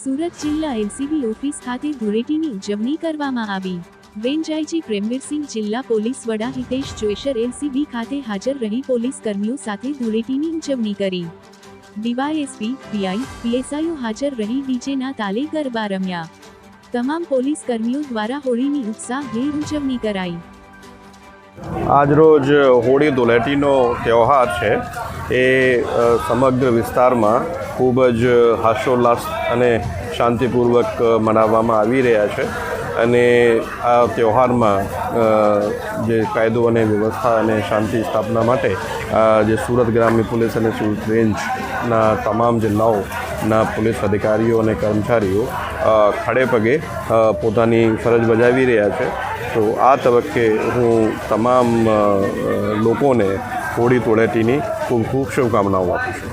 સુરત જિલ્લા LCB office ખાતે ધૂળેટીની ઉજવણી કરવામાં આવી. વેનજાઈજી પ્રેમવીરસિંહ જિલ્લા પોલીસ વડા હિતેશ જોઈશર એનસીબી ખાતે હાજર રહી પોલીસ કર્મીઓ સાથે ધૂળેટીની ઉજવણી કરી. ડીવાયએસપી, પીઆઈ, પીએસઆઈઓ હાજર રહી ડીજેના તાલે ગરબા રમ્યા. તમામ પોલીસ કર્મીઓ દ્વારા હોળીની ઉત્સાહભેર ઉજવણી કરાઈ. આજરોજ હોળી ધૂળેટીનો તહેવાર છે. એ સમગ્ર વિસ્તારમાં ખૂબ જ હાસ્યોલ્લાસ અને શાંતિપૂર્વક મનાવવામાં આવી રહ્યા છે અને આ તહેવારમાં જે કાયદો અને વ્યવસ્થા અને શાંતિ સ્થાપના માટે જે સુરત ગ્રામ્ય પોલીસ અને સુરત રેન્જના તમામ જિલ્લાઓના પોલીસ અધિકારીઓ અને કર્મચારીઓ ખડે પગે પોતાની ફરજ બજાવી રહ્યા છે. તો આ તબક્કે હું તમામ લોકોને હોળી ધૂળેટીની ખૂબ ખૂબ શુભકામનાઓ આપું છું.